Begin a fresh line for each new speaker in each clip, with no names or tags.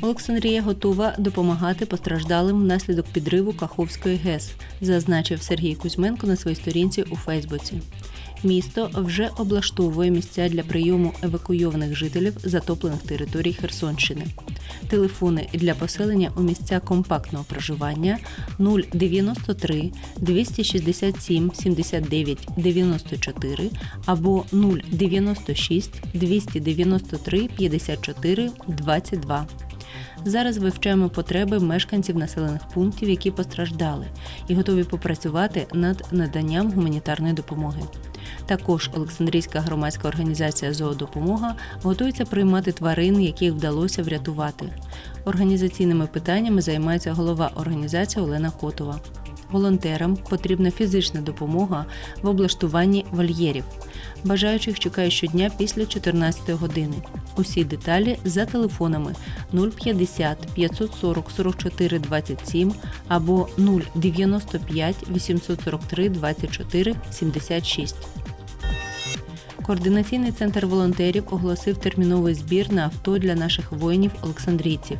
Олександрія готова допомагати постраждалим внаслідок підриву Каховської ГЕС, зазначив Сергій Кузьменко на своїй сторінці у Фейсбуці. Місто вже облаштовує місця для прийому евакуйованих жителів затоплених територій Херсонщини. Телефони для поселення у місця компактного проживання 093 267 79 94 або 096 293 54 22. Зараз вивчаємо потреби мешканців населених пунктів, які постраждали, і готові попрацювати над наданням гуманітарної допомоги. Також Олександрійська громадська організація Зоодопомога готується приймати тварин, яких вдалося врятувати. Організаційними питаннями займається голова організації Олена Котова. Волонтерам потрібна фізична допомога в облаштуванні вольєрів. Бажаючих чекає щодня після 14 години. Усі деталі за телефонами 050 540 44 27 або 095 843 24 76. Координаційний центр волонтерів оголосив терміновий збір на авто для наших воїнів-олександрійців.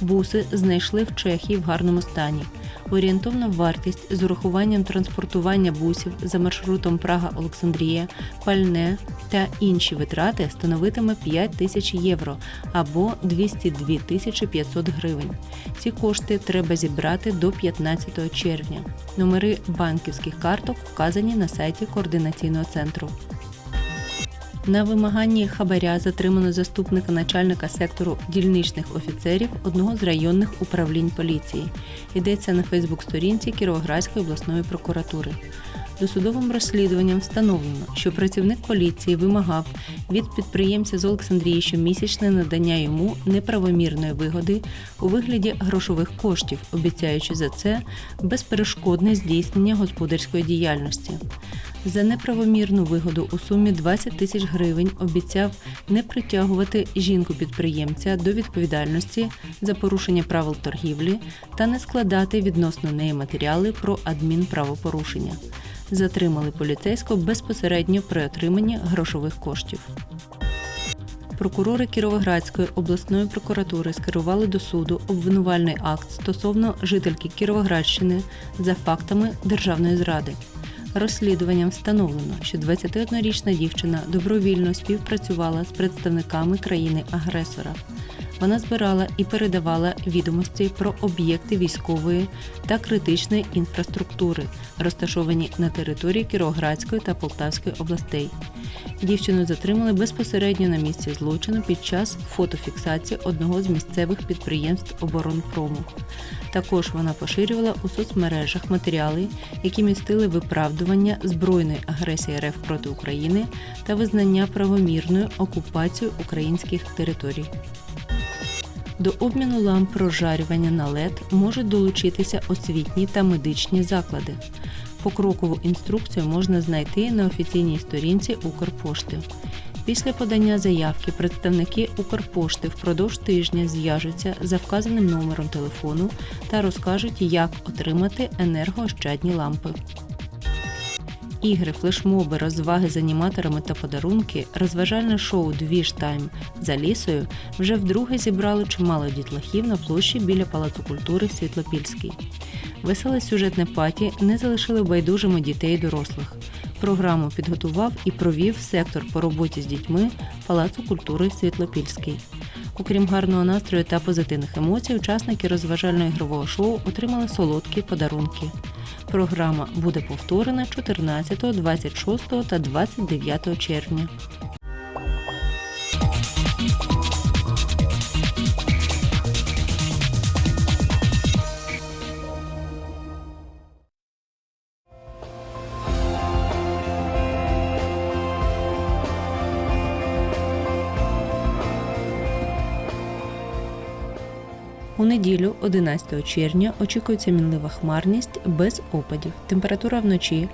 Буси знайшли в Чехії в гарному стані. Орієнтовна вартість з урахуванням транспортування бусів за маршрутом Прага-Олександрія, пальне та інші витрати становитиме 5 тисяч євро або 202 тисячі 500 гривень. Ці кошти треба зібрати до 15 червня. Номери банківських карток вказані на сайті координаційного центру. На вимаганні хабаря затримано заступника начальника сектору дільничних офіцерів одного з районних управлінь поліції. Йдеться на Фейсбук-сторінці Кіровоградської обласної прокуратури. Досудовим розслідуванням встановлено, що працівник поліції вимагав від підприємця з Олександрії щомісячне надання йому неправомірної вигоди у вигляді грошових коштів, обіцяючи за це безперешкодне здійснення господарської діяльності. За неправомірну вигоду у сумі 20 тисяч гривень обіцяв не притягувати жінку-підприємця до відповідальності за порушення правил торгівлі та не складати відносно неї матеріали про адмінправопорушення. Затримали поліцейського безпосередньо при отриманні грошових коштів. Прокурори Кіровоградської обласної прокуратури скерували до суду обвинувальний акт стосовно жительки Кіровоградщини за фактами державної зради. Розслідуванням встановлено, що 21-річна дівчина добровільно співпрацювала з представниками країни-агресора. Вона збирала і передавала відомості про об'єкти військової та критичної інфраструктури, розташовані на території Кіровоградської та Полтавської областей. Дівчину затримали безпосередньо на місці злочину під час фотофіксації одного з місцевих підприємств оборонпрому. Також вона поширювала у соцмережах матеріали, які містили виправдування збройної агресії РФ проти України та визнання правомірною окупацію українських територій. До обміну ламп прожарювання на LED можуть долучитися освітні та медичні заклади. Покрокову інструкцію можна знайти на офіційній сторінці Укрпошти. Після подання заявки представники Укрпошти впродовж тижня зв'яжуться за вказаним номером телефону та розкажуть, як отримати енергоощадні лампи. Ігри, флешмоби, розваги з аніматорами та подарунки, розважальне шоу Двіж Тайм за лісою вже вдруге зібрало чимало дітлахів на площі біля Палацу культури Світлопільський. Веселе сюжетне паті не залишили байдужими дітей і дорослих. Програму підготував і провів сектор по роботі з дітьми Палацу культури Світлопільський. Окрім гарного настрою та позитивних емоцій, учасники розважально-ігрового шоу отримали солодкі подарунки. Програма буде повторена 14, 26 та 29 червня. У неділю, 11 червня, очікується мінлива хмарність без опадів. Температура вночі